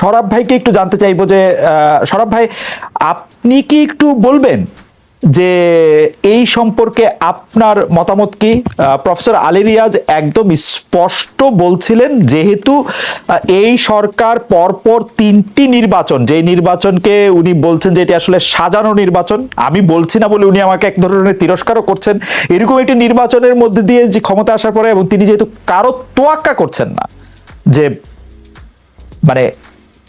সরব ভাইকে একটু জানতে চাইব যে সরব ভাই, আপনি কি একটু বলবেন যে এই সম্পর্কে আপনার মতামত কি? প্রফেসর আলী রিয়াজ একদম স্পষ্ট বলছিলেন যেহেতু এই সরকার পরপর তিনটি নির্বাচন, যে নির্বাচনকে উনি বলছেন যে এটি আসলে সাজানো নির্বাচন, আমি বলছি না বলে উনি আমাকে এক ধরনের তিরস্কারও করছেন, এরকম একটি নির্বাচনের মধ্যে দিয়ে যে ক্ষমতা আসার পরে এবং তিনি যেহেতু কারও তোয়াক্কা করছেন না, যে মানে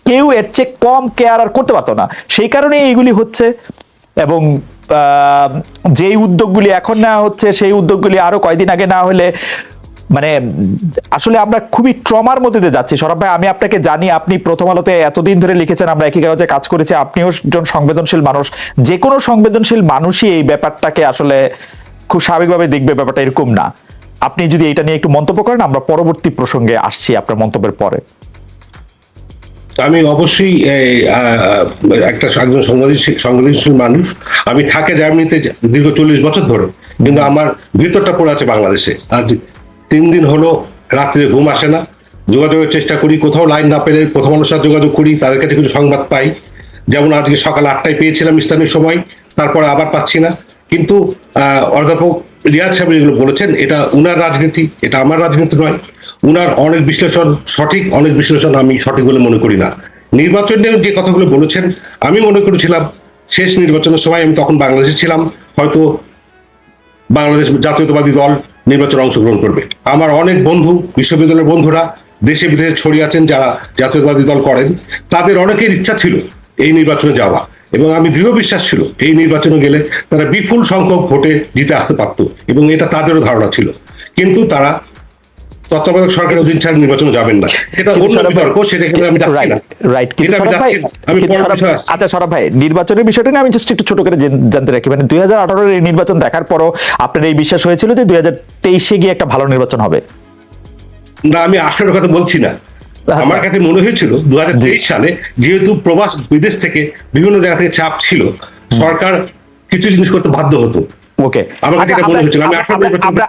কেউ এর চেয়ে কম কেয়ার আর করতে পারতো না। সেই কারণে এইগুলি হচ্ছে। এবং যেই উদ্যোগগুলি এখন নেওয়া হচ্ছে, সেই উদ্যোগগুলি আরও কয়দিন আগে না হলে মানে আসলে আমরা খুবই ট্রমার মধ্যে দিয়ে যাচ্ছি। সরব ভাই, আমি আপনাকে জানি, আপনি প্রথম আলোতে এতদিন ধরে লিখেছেন, আমরা একই কাগজে কাজ করেছি, আপনিও একজন সংবেদনশীল মানুষ। যে কোনো সংবেদনশীল মানুষই এই ব্যাপারটাকে আসলে খুব স্বাভাবিকভাবে দেখবে, ব্যাপারটা এরকম না। আপনি যদি এটা নিয়ে একটু মন্তব্য করেন, আমরা পরবর্তী প্রসঙ্গে আসছি আপনার মন্তব্যের পরে। আমি অবশ্যই একটা একজন সংবেদনশীল সংবেদনশীল মানুষ। আমি থাকে জার্মানিতে দীর্ঘ চল্লিশ বছর ধরে কিন্তু আমার ভিতরটা পড়ে আছে বাংলাদেশে। আজ তিন দিন হলো রাত্রে ঘুম আসে না। যোগাযোগের চেষ্টা করি কোথাও লাইন না পেলে প্রথম মানুষের সাথে যোগাযোগ করি তাদের কাছে কিছু সংবাদ পাই। যেমন আজকে সকাল আটটায় পেয়েছিলাম ইসলামের সময় তারপরে আবার পাচ্ছি না। কিন্তু আহ, অধ্যাপক রিয়াজ সাহেব এগুলো বলেছেন এটা উনার রাজনীতি এটা আমার রাজনীতি নয়। উনার অনেক বিশ্লেষণ সঠিক, অনেক বিশ্লেষণ আমি সঠিক বলে মনে করি না। নির্বাচনে যে কথাগুলো বলেছেন, আমি মনে করেছিলাম শেষ নির্বাচনের সময় আমি তখন বাংলাদেশে ছিলাম, হয়তো বাংলাদেশ জাতীয়তাবাদী দল নির্বাচনে অংশগ্রহণ করবে। আমার অনেক বন্ধু, বিশ্ববিদ্যালয়ের বন্ধুরা দেশে বিদেশে ছড়িয়ে আছেন যারা জাতীয়তাবাদী দল করেন, তাদের অনেকের ইচ্ছা ছিল এই নির্বাচনে যাওয়া এবং আমি দৃঢ় বিশ্বাস ছিল এই নির্বাচনে গেলে তারা বিপুল সংখ্যক ভোটে জিতে আসতে পারতো এবং এটা তাদেরও ধারণা ছিল। কিন্তু তারা তত্ত্বাবধায়ক সরকারের অধীন ছাড়া নির্বাচনে যাবেন না। এটা অন্য বিতর্ক সেটা কিন্তু আমি রাইট না। রাইট কিন্তু আমি যাচ্ছি। আচ্ছা সরব ভাই নির্বাচনের বিষয়টা নিয়ে আমি জাস্ট একটু ছোট করে জানতে রাখি। মানে দুই হাজার আঠারোর এই নির্বাচন দেখার পরও আপনার এই বিশ্বাস হয়েছিল যে দুই হাজার তেইশে গিয়ে একটা ভালো নির্বাচন হবে? না আমি আশার কথা বলছি না। আচ্ছা। আমার কাছে মনে হয়েছিল দুই হাজার তেইশ সালে যেহেতু প্রবাস বিদেশ থেকে বিভিন্ন জায়গা থেকে চাপ ছিল সরকার কিছু জিনিস করতে বাধ্য হতো। ওকে আমার আচ্ছা,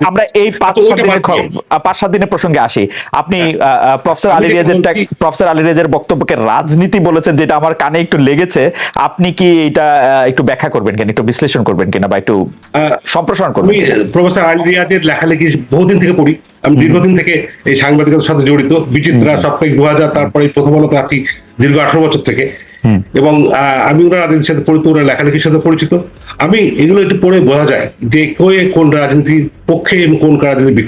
আমরা- এই পাঁচ পাঁচ সাত দিনের প্রসঙ্গে আসি। আপনি আহ, প্রফেসর আলী রেজের প্রফেসর আলী রেজের বক্তব্যকে রাজনীতি বলেছেন যেটা আমার কানে একটু লেগেছে। আপনি কি এটা একটু ব্যাখ্যা করবেন কিনা একটু বিশ্লেষণ করবেন কিনা বা একটু সম্প্রসারণ করবেন প্রফেসর আলী রিয়াজের লেখালেখি বহুদিন থেকে পড়ি। আমি দীর্ঘদিন থেকে এই সাংবাদিকতার সাথে জড়িত। বিচিত্রা সাপ্তাহিক দু হাজার তারপরে প্রথম আলোতে আছি দীর্ঘ আঠারো বছর থেকে। এবং আমি ওনার রাজনীতির সাথে পরিচিত ওনার লেখালেখির সাথে পরিচিত। আমি এগুলো একটু পড়ে বোঝা যায় যে কে কোন রাজনীতির পক্ষে এবং কোন রাজনীতির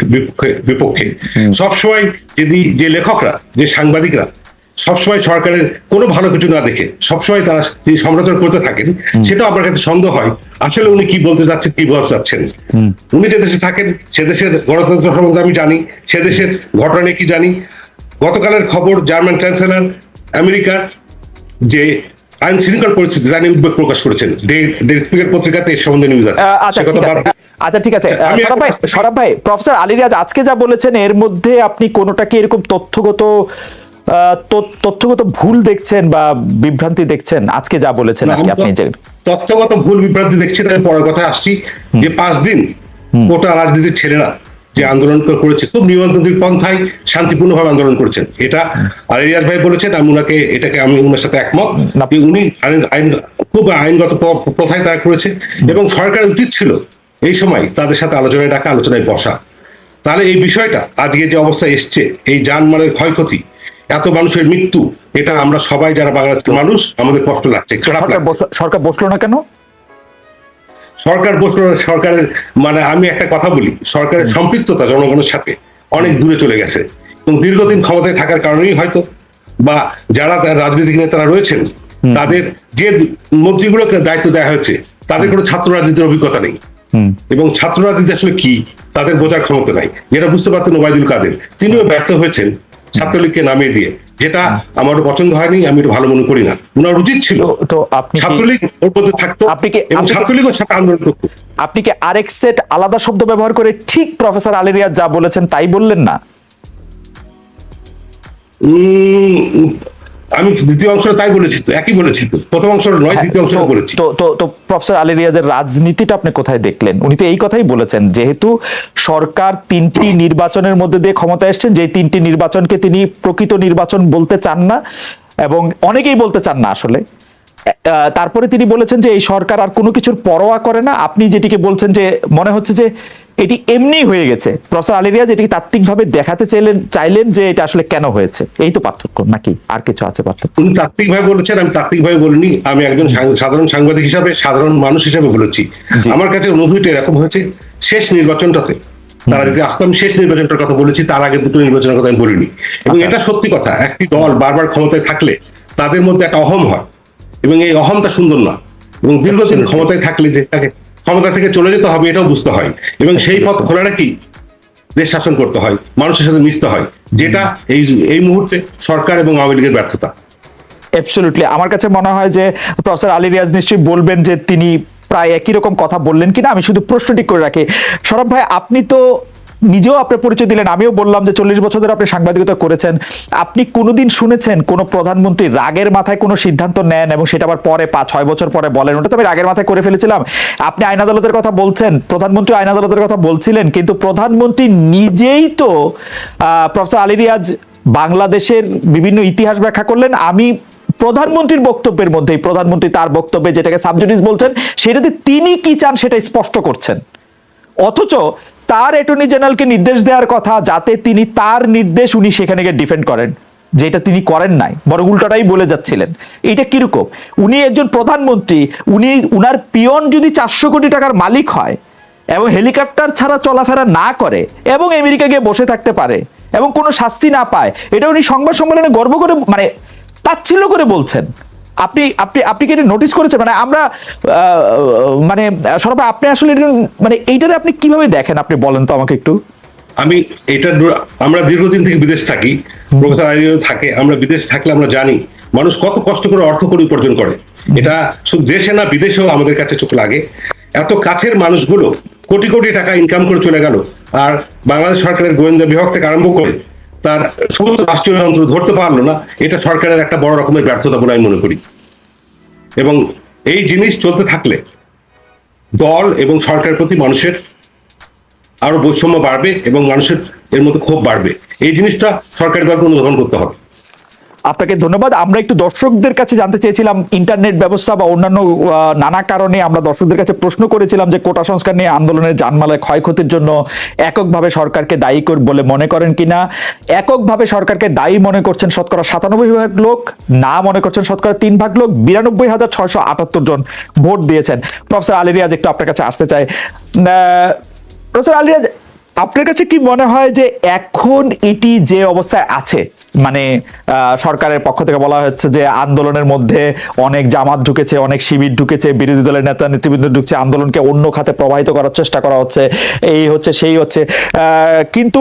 বিপক্ষে সবসময় যদি যে লেখকরা যে সাংবাদিকরা সবসময় সরকারের কোনো ভালো কিছু না দেখে সবসময় তারা যদি সমালোচনা করতে থাকেন সেটা আমার কাছে সন্দেহ হয় আসলে উনি কি বলতে চাচ্ছেন কি বলতে চাচ্ছেন? উনি যে দেশে থাকেন সে দেশের গণতন্ত্র সম্বন্ধে আমি জানি সে দেশের ঘটনা কি জানি। গতকালের খবর জার্মান চ্যান্সেলর আমেরিকার যে আইন শৃঙ্খলা পরিস্থিতি জানি উদ্বেগ প্রকাশ করেছেন। স্পিকার পত্রিকাতে এর সম্বন্ধে নিউজ আছে। আচ্ছা আচ্ছা ঠিক আছে। সরব ভাই সরব ভাই প্রফেসর আলী রিয়াজ আজকে যা বলেছেন এর মধ্যে আপনি কোনোটা কি এরকম তথ্যগত আহ, তথ্যগত ভুল দেখছেন বা বিভ্রান্তি দেখছেন? আজকে যা বলেছেন আপনি যে তথ্যগত ভুল বিভ্রান্তি দেখছি তাই পরের কথা আসছি যে পাঁচ দিন গোটা রাজনীতির ছেলেরা যে আন্দোলন করেছে খুব নিয়ন্ত্রণের পন্থায় শান্তিপূর্ণভাবে আন্দোলন করেছেন। এটা আর রিয়াজ ভাই বলেছেন আমি ওনাকে এটাকে আমি ওনার সাথে একমত উনি আইন- খুব আইনগত প্রথায় তারা করেছে এবং সরকারের উচিত ছিল এই সময় তাদের সাথে আলোচনায় ডাকা আলোচনায় বসা। তাহলে এই বিষয়টা আজকে যে অবস্থা এসছে এই যানমালের ক্ষয়ক্ষতি এত মানুষের মৃত্যু এটা আমরা সবাই যারা বাংলাদেশের মানুষ আমাদের কষ্ট লাগছে সরকার সরকার বসল না কেন? সরকার বসল সরকারের মানে আমি একটা কথা বলি সরকারের সম্পৃক্ততা জনগণের সাথে অনেক দূরে চলে গেছে এবং দীর্ঘদিন ক্ষমতায় থাকার কারণেই হয়তো বা যারা তার রাজনৈতিক নেতারা রয়েছেন তাদের যে মন্ত্রীগুলোকে দায়িত্ব দেওয়া হয়েছে তাদের কোনো ছাত্র রাজনীতির অভিজ্ঞতা নেই। এবং ছাত্র রাজনীতি আসলে কি তাদের বোঝার ক্ষমতা নাই। যেটা বুঝতে পারতেন ওবায়দুল কাদের তিনিও ব্যর্থ হয়েছেন ছাত্রলীগকে নামিয়ে দিয়ে। যেটা আমার পছন্দ হয়নি আমি এটা ভালো মনে করি না। ওনার উচিত ছিল। তো- আপনি ছাত্রলীগ ওর মধ্যে থাকতো আপনি কি- এবং ছাত্রলীগ ও ছাত্র আন্দোলন করতো। আপনি কি আরেক সেট আলাদা শব্দ ব্যবহার করে ঠিক প্রফেসর আলেরিয়া যা বলেছেন তাই বললেন না? উম, আমি দ্বিতীয় অংশটা তাই বলেছি তো একই বলেছি তো। প্রথম অংশটা নয় দ্বিতীয় অংশটা বলেছি। তো তো তো প্রফেসর আলী রিয়াজের রাজনীতিটা আপনি কোথায় দেখলেন? উনি তো এই কথাই বলেছেন যেহেতু সরকার তিনটি নির্বাচনের মধ্যে দিয়ে ক্ষমতা এসছেন যে তিনটি নির্বাচনকে তিনি প্রকৃত নির্বাচন বলতে চান না এবং অনেকেই বলতে চান না আসলে। আহ, তারপরে তিনি বলেছেন যে এই সরকার আর কোনো কিছুর পরোয়া করে না। আপনি যেটিকে বলছেন যে মনে হচ্ছে যে এটি এমনি হয়ে গেছে। প্রফেসর আলিরিয়া যেটিকে তাত্ত্বিকভাবে দেখাতে চাইলেন চাইলেন যে এটা আসলে কেন হয়েছে। এই তো পার্থক্য নাকি আর কিছু আছে পার্থক্য? উনি তাত্ত্বিক ভাবে বলেছেন আমি তাত্ত্বিক ভাবে বলিনি আমি একজন সাধারণ সাংবাদিক হিসাবে সাধারণ মানুষ হিসাবে বলেছি। আমার কাছে অনুভূতি এরকম হয়েছে শেষ নির্বাচনটাতে তারা যদি আসতো আমি শেষ নির্বাচনটার কথা বলেছি তার আগে দুটো নির্বাচনের কথা আমি বলিনি। এবং আচ্ছা। এটা সত্যি কথা একটি দল বারবার ক্ষমতায় থাকলে তাদের মধ্যে একটা অহম হয়। এবং এই অহমটা সুন্দর না। এবং দীর্ঘদিন ক্ষমতায় থাকলে যে তাকে ক্ষমতা থেকে চলে যেতে হবে এটাও বুঝতে হয়। এবং সেই পথ খোলা রাখি দেশ শাসন করতে হয়, মানুষের সাথে মিশতে হয়, যেটা এই এই মুহূর্তে সরকার এবং আওয়ামী লীগের ব্যর্থতা। অ্যাবসলিউটলি আমার কাছে মনে হয় যে প্রফেসর আলী রিয়াজ নিশ্চয়ই বলবেন যে তিনি প্রায় একই রকম কথা বললেন কিনা, আমি শুধু প্রশ্নটি করে রাখি। সরব ভাই, আপনি তো নিজেও আপনার পরিচয় দিলেন, আমিও বললাম যে চল্লিশ বছর ধরে আপনি সাংবাদিকতা করেছেন। আপনি কোনোদিন শুনেছেন কোনো প্রধানমন্ত্রী রাগের মাথায় কোনো সিদ্ধান্ত নেন এবং সেটা আবার পরে পাঁচ, ছয় বছর পরে বলেন? ওটা তো আমি রাগের মাথায় করে ফেলেছিলাম। আপনি আইন আদালতের কথা বলছেন, প্রধানমন্ত্রী আইন আদালতের কথা বলছিলেন, কিন্তু প্রধানমন্ত্রী নিজেই তো প্রফেসর আলী রিয়াজ বাংলাদেশের বিভিন্ন ইতিহাস ব্যাখ্যা করলেন। আমি প্রধানমন্ত্রীর বক্তব্যের মধ্যেই, প্রধানমন্ত্রী তার বক্তব্যে যেটাকে সাবজুডিস বলছেন, সেটাতে তিনি কি চান সেটা স্পষ্ট করছেন। অথচ তার অ্যাটর্নি জেনারেলকে নির্দেশ দেওয়ার কথা যাতে তিনি তার নির্দেশ উনি সেখানে গিয়ে ডিফেন্ড করেন, যেটা তিনি করেন নাই, বরং উল্টাটাই বলে যাচ্ছিলেন। এটা কীরকম? উনি একজন প্রধানমন্ত্রী, উনি উনার পিয়ন যদি চারশো কোটি টাকার মালিক হয় এবং হেলিকপ্টার ছাড়া চলাফেরা না করে এবং আমেরিকা গিয়ে বসে থাকতে পারে এবং কোনো শাস্তি না পায়, এটা উনি সংবাদ সম্মেলনে গর্ব করে মানে তাচ্ছিল্য করে বলছেন। আপনি আপনি আপনি কি এটা নোটিস করেছেন? মানে আমরা মানে সরব আপনি আসলে মানে এইটারে আপনি কীভাবে দেখেন? আপনি বলেন তো আমাকে একটু। আমি এটা আমরা দীর্ঘদিন থেকে বিদেশ থাকি প্রফেসর আইরিও থাকে আমরা বিদেশ থাকলে আমরা জানি মানুষ কত কষ্ট করে অর্থ করে উপার্জন করে। এটা শুধু দেশে না বিদেশেও আমাদের কাছে চোখ লাগে। এত কাছের মানুষগুলো কোটি কোটি টাকা ইনকাম করে চলে গেল আর বাংলাদেশ সরকারের গোয়েন্দা বিভাগ থেকে আরম্ভ করে তার সমস্ত রাষ্ট্রীয় যন্ত্র ধরতে পারল না, এটা সরকারের একটা বড় রকমের ব্যর্থতা বলে আমি মনে করি। এবং এই জিনিস চলতে থাকলে দল এবং সরকারের প্রতি মানুষের আরও বৈষম্য বাড়বে এবং মানুষের এর মধ্যে ক্ষোভ বাড়বে। এই জিনিসটা সরকারি দলকে অনুধাবন করতে হবে। আপনাকে ধন্যবাদ। আমরা একটু দর্শকদের কাছে জানতে চেয়েছিলাম, ইন্টারনেট ব্যবস্থা বা অন্যান্য নানা কারণে আমরা দর্শকদের কাছে প্রশ্ন করেছিলাম যে কোটা সংস্কার নিয়ে আন্দোলনের জানমালায় ক্ষয়ক্ষতির জন্য এককভাবে সরকারকে দায়ী কর, বলে মনে করেন কিনা? এককভাবে সরকারকে দায়ী মনে করছেন শতকরা সাতানব্বই ভাগ লোক, না মনে করছেন শতকরা তিন ভাগ লোক, বিরানব্বই হাজার ছয়শো আটাত্তর জন ভোট দিয়েছেন। প্রফেসর আলী রিয়াজ একটু আপনার কাছে আসতে চাই। প্রফেসর আলী রিয়াজ, আপনার কাছে কি মনে হয় যে এখন এটি যে অবস্থায় আছে মানে সরকারের পক্ষ থেকে বলা হচ্ছে যে আন্দোলনের মধ্যে অনেক জামাত ঢুকেছে, অনেক শিবির ঢুকেছে, বিরোধী দলের নেতা, নেতৃবৃন্দ ঢুকছে, আন্দোলনকে অন্য খাতে প্রবাহিত করার চেষ্টা করা হচ্ছে। এই হচ্ছে, সেই হচ্ছে। কিন্তু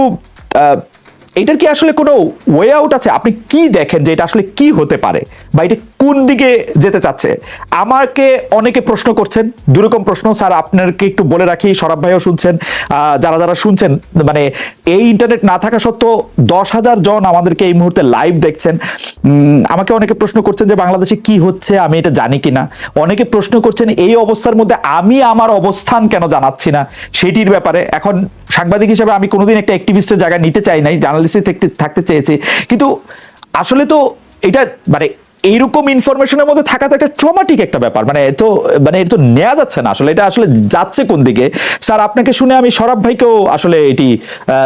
এটার কি আসলে কোনো ওয়ে আউট আছে? আপনি কি দেখেন যে এটা আসলে কি হতে পারে? বা এটা কোন দিকে যেতে চাচ্ছে? আমাকে অনেকে প্রশ্ন করছেন, দুরকম প্রশ্ন। স্যার আপনাকে একটু বলে রাখি সরাব ভাইও শুনছেন যারা যারা শুনছেন মানে এই ইন্টারনেট না থাকা সত্ত্বেও দশ হাজার জন আমাদেরকে এই মুহূর্তে লাইভ দেখছেন। আমাকে অনেকে প্রশ্ন করছেন যে বাংলাদেশে কি হচ্ছে, আমি এটা জানি কিনা। অনেকে প্রশ্ন করছেন, এই অবস্থার মধ্যে আমি আমার অবস্থান কেন জানাচ্ছি না? সেটির ব্যাপারে। এখন সাংবাদিক হিসেবে আমি কোনোদিন একটা অ্যাক্টিভিস্টের জায়গা নিতে চাই নাই জার্নালিস্টে থাকতে থাকতে চেয়েছি। কিন্তু আসলে তো এটা মানে এইরকম ইনফরমেশনের মধ্যে থাকা তো একটা ট্রমাটিক একটা ব্যাপার। মানে এ তো মানে এটা তো নেওয়া যাচ্ছে না। আসলে এটা আসলে যাচ্ছে কোন দিকে? স্যার, আপনাকে শুনে আমি সরাব ভাইকেও আসলে এটি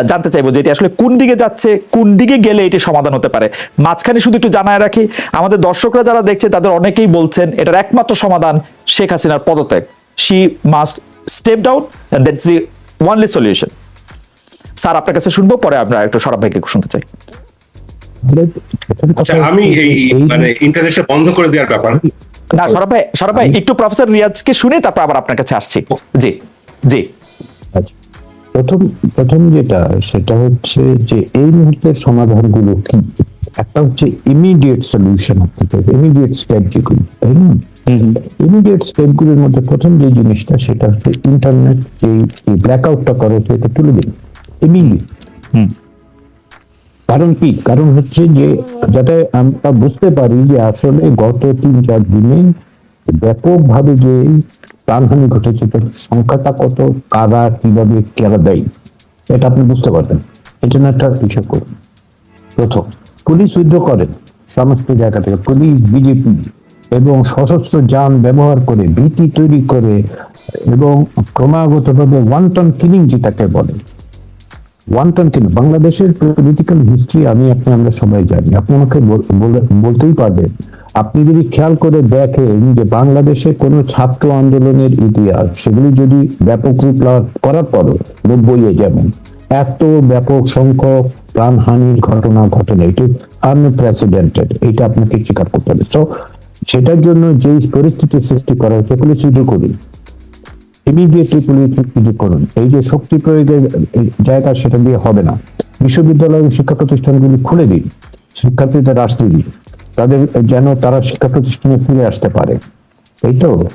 জানতে চাইব যে এটি আসলে কোন দিকে যাচ্ছে, কোন দিকে গেলে এটি সমাধান হতে পারে। মাঝখানে শুধু একটু জানায় রাখি, আমাদের দর্শকরা যারা দেখছে, তাদের অনেকেই বলছেন, এটার একমাত্র সমাধান শেখ হাসিনার পদত্যাগ। She must step down that's the only solution sir আপনার কাছে শুনব পরে আমরা একটু সরাব ভাইকে শুনতে চাই। আচ্ছা আমি এই মানে ইন্টারনেটটা বন্ধ করে দেওয়ার ব্যাপার। না সরব ভাই সরব ভাই একটু প্রফেসর রিয়াজকে শুনে তারপর আবার আপনার কাছে আসছি। জি জি। প্রথম প্রথম যেটা সেটা হচ্ছে যে এই মুহূর্তের সমাধানগুলো কি? একটা হচ্ছে ইমিডিয়েট সলিউশন ইমিডিয়েট স্টেপ যেগুলো তাই না? ইমিডিয়েট স্টেপগুলোর মধ্যে প্রথম যে জিনিসটা সেটা হচ্ছে ইন্টারনেট যে ব্ল্যাক আউটটা করে সেটা তুলে দিন ইমিডিয়েট কারণ কি? কারণ হচ্ছে যে যাতে আমরা বুঝতে পারি যে আসলে গত তিন চার দিনে ব্যাপকভাবে যে প্রাণহানি ঘটেছে তার সংখ্যাটা কত কারা কীভাবে কেরা দেয় এটা আপনি বুঝতে পারবেন। ইন্টারনেটটা হিসাব করুন। প্রথম পুলিশ উইথড্র করেন। সমস্ত জায়গা থেকে পুলিশ, বিজেপি এবং সশস্ত্র যান ব্যবহার করে ভীতি তৈরি করে এবং ক্রমাগতভাবে ওয়ান্টন কিলিং যেটাকে বলে। ওয়ান্টন কিলিং বাংলাদেশের পলিটিক্যাল হিস্ট্রি আমি আপনি, আমরা সবাই জানি। আপনি আমাকে বল- বলতেই পারবেন। আপনি যদি খেয়াল করে দেখেন যে বাংলাদেশে কোনো ছাত্র আন্দোলনের ইতিহাস, সেগুলি যদি ব্যাপক রূপ করার পরও নব্বইয়ে যেমন এত ব্যাপক সংখ্যক প্রাণহানির ঘটনা ঘটে না এটি আনপ্রেসিডেন্টেড এটা আপনাকে স্বীকার করতে হবে। সো সেটার জন্য যে পরিস্থিতি সৃষ্টি করা হচ্ছে পুলিশ সুযোগ করি ইমিডিয়েটলি পুলিশ কিছু করুন। এই যে শক্তি প্রয়োগের জায়গা সেটা দিয়ে হবে না। বিশ্ববিদ্যালয় শিক্ষা প্রতিষ্ঠানগুলি খুলে দিন। শিক্ষার্থীদের আসতে দিন। তাদের যেন তারা শিক্ষা প্রতিষ্ঠানে ফিরে আসতে পারে। এই তো?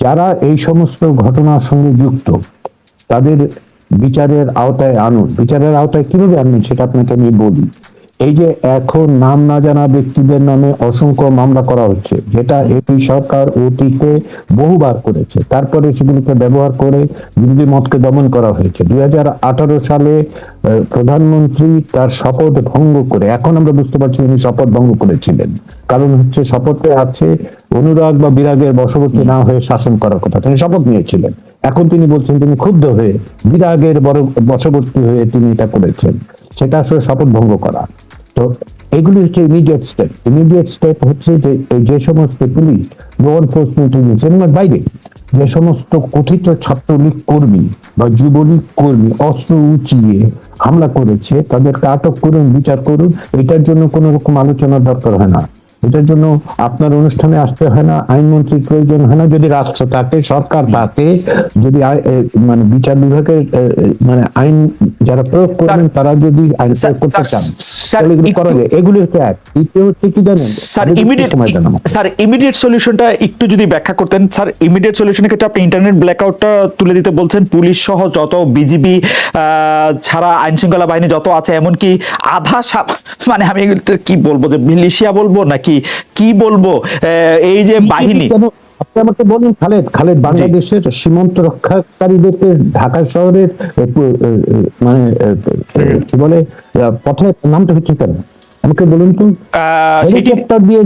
যারা এই সমস্ত ঘটনার সঙ্গে যুক্ত, তাদের বিচারের আওতায় আনুন। বিচারের আওতায় কীভাবে আনবেন সেটা আপনাকে আমি বলি। এই যে এখন নাম না জানা ব্যক্তিদের নামে অসংখ্য মামলা করা হচ্ছে, যেটা এপি সরকার অতীতে বহুবার করেছে। তারপরে সেগুলিকে ব্যবহার করে বিরোধী মতকে দমন করা হয়েছে। দুই হাজার আঠারো সালে প্রধানমন্ত্রী তার শপথ ভঙ্গ করে, এখন আমরা বুঝতে পারছি উনি শপথ ভঙ্গ করেছিলেন। কারণ হচ্ছে শপথে আছে অনুরাগ বা বিরাগের বশবর্তী না হয়ে শাসন করার কথা, তিনি শপথ নিয়েছিলেন। এখন তিনি বলছেন তিনি ক্ষুব্ধ হয়ে, বিরাগের বড়- বশবর্তী হয়ে তিনি এটা করেছেন। সেটা আসলে শপথ ভঙ্গ করা। তো এগুলি হচ্ছে ইমিডিয়েট স্টেপ ইমিডিয়েট স্টেপ হচ্ছে যে যে সমস্ত পুলিশ ল এনফোর্সমেন্ট এজেন্সির বাইরে, যে সমস্ত কথিত ছাত্রলীগ কর্মী বা যুবলীগ কর্মী অস্ত্র উঁচিয়ে হামলা করেছে, তাদেরকে আটক করুন, বিচার করুন, এটার জন্য কোনো রকম আলোচনার দরকার হয় না। এটার জন্য আপনার অনুষ্ঠানে আসতে হয় না আইনমন্ত্রীর প্রয়োজন হয় না। যদি রাষ্ট্র থাকে সরকার থাকে যদি মানে বিচার বিভাগের মানে আইন যারা প্রয়োগ করবেন তারা যদি আইন প্রয়োগ করতে চান তাহলে এগুলো করা যায়। এগুলো হচ্ছে এক। দ্বিতীয় হচ্ছে কি জানেন? Sir immediate. স্যার ইমিডিয়েট সলিউশনটা একটু যদি ব্যাখ্যা করতেন। স্যার ইমিডিয়েট সলিউশনের ক্ষেত্রে আপনি ইন্টারনেট ব্ল্যাকআউটটা তুলে দিতে বলছেন। পুলিশ সহ যত বিজিবি ছাড়া আইন শৃঙ্খলা বাহিনী যত আছে এমনকি আধা মানে আমি এগুলোতে কি বলব যে মিলিশিয়া বলব নাকি কি বলব? আহ, এই যে বাহিনী। কেন আপনি আমাকে বলুন খালেদ খালেদ বাংলাদেশের সীমান্ত রক্ষাকারীদেরকে ঢাকা শহরের মানে কি বলে পথে নামটা হচ্ছে কেন? আমাকে বলুন তো হেলিকপ্টার দিয়ে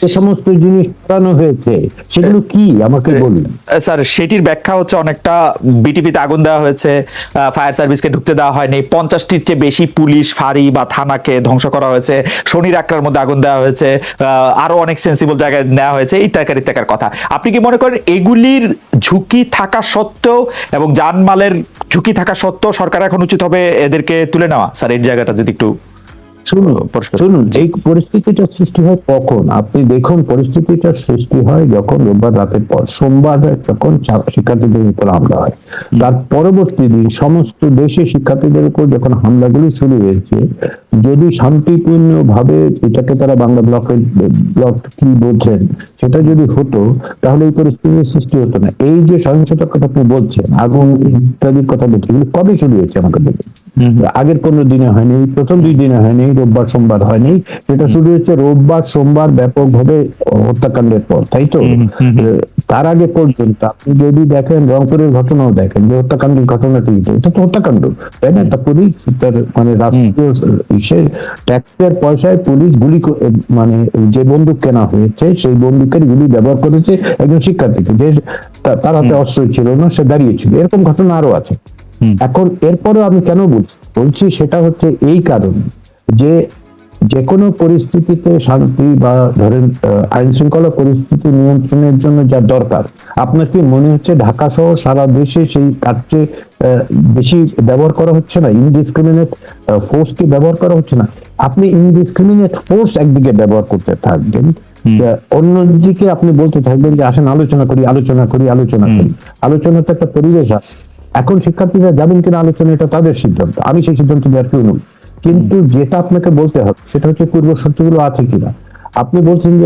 যে সমস্ত জিনিস করানো হয়েছে সেগুলো কি? আমাকে বলুন। স্যার সেটির ব্যাখ্যা হচ্ছে অনেকটা বিটিভিতে আগুন দেওয়া হয়েছে ফায়ার সার্ভিসকে ঢুকতে দেওয়া হয়নি। পঞ্চাশটির চেয়ে বেশি পুলিশ ফাঁড়ি বা থানাকে ধ্বংস করা হয়েছে। শনির আক্রার মধ্যে আগুন দেওয়া হয়েছে আরও অনেক সেন্সিবল জায়গায় নেওয়া হয়েছে এই ইত্যাকার ইত্যাকার কথা। আপনি কি মনে করেন এগুলির ঝুঁকি থাকা সত্ত্বেও এবং জানমালের ঝুঁকি থাকা সত্ত্বেও সরকার এখন উচিত হবে এদেরকে তুলে নেওয়া? স্যার এই জায়গাটা যদি একটু শুনুন শুনুন এই পরিস্থিতিটা সৃষ্টি হয় কখন? আপনি দেখুন পরিস্থিতিটা সৃষ্টি হয় যখন রোববার রাতের পর সোমবার যখন শিক্ষার্থীদের উপর হামলা হয়। তার পরবর্তী দিন সমস্ত দেশে শিক্ষার্থীদের উপর যখন হামলাগুলি শুরু হয়েছে যদি শান্তিপূর্ণ ভাবে এটাকে তারা বাংলা ব্লকের ব্লক কি বলছেন সেটা যদি হতো তাহলে এই পরিস্থিতির সৃষ্টি হতো না। এই যে সহিংসতার কথা আপনি বলছেন আগুন ইত্যাদির কথা বলছেন কবে শুরু হয়েছে আমাকে বলুন আগের পনেরো দিনে হয়নি প্রথম দুই দিনে হয়নি রোববার সোমবার হয়নি। সেটা শুরু হচ্ছে রোববার সোমবার ব্যাপকভাবে হত্যাকাণ্ডের পর তাই তো? তার আগে পর্যন্ত আপনি যদি দেখেন রংপুরের ঘটনাও দেখেন যে হত্যাকাণ্ডের ঘটনাটি এটা তো হত্যাকাণ্ড তাই না? তা পুলিশ তার মানে রাষ্ট্রীয় ইসে ট্যাক্সের পয়সায় পুলিশ গুলি মানে যে বন্দুক কেনা হয়েছে সেই বন্দুকের গুলি ব্যবহার করেছে একজন শিক্ষার্থীকে যে তার হাতে অস্ত্র ছিল না সে দাঁড়িয়েছিল এরকম ঘটনা আরও আছে। এখন এরপরে আমি কেন বলছি? বলছি সেটা হচ্ছে এই কারণে যে যে কোনো পরিস্থিতিতে শান্তি বা ধরেন আইন শৃঙ্খলা পরিস্থিতি নিয়ন্ত্রণের জন্য যা দরকার আপনার কি মনে হচ্ছে ঢাকা সহ সারা দেশে সেই কাজে বেশি ব্যবহার করা হচ্ছে না? ইনডিসক্রিমিনেট ফোর্স কি ব্যবহার করা হচ্ছে না? আপনি ইনডিসক্রিমিনেট ফোর্স একদিকে ব্যবহার করতে থাকবেন অন্যদিকে আপনি বলতে থাকবেন যে আসেন আলোচনা করি আলোচনা করি আলোচনা করি। আলোচনার তো একটা পরিবেশ আছে। এখন শিক্ষার্থীরা যাবেন কিনা আলোচনা, এটা তাদের সিদ্ধান্ত। আমি সেই সিদ্ধান্ত দেওয়ার কেউ নই। কিন্তু যেটা আপনাকে বলতে হবে, সেটা হচ্ছে পূর্ব শর্তগুলো আছে কিনা। আপনি বলছেন যে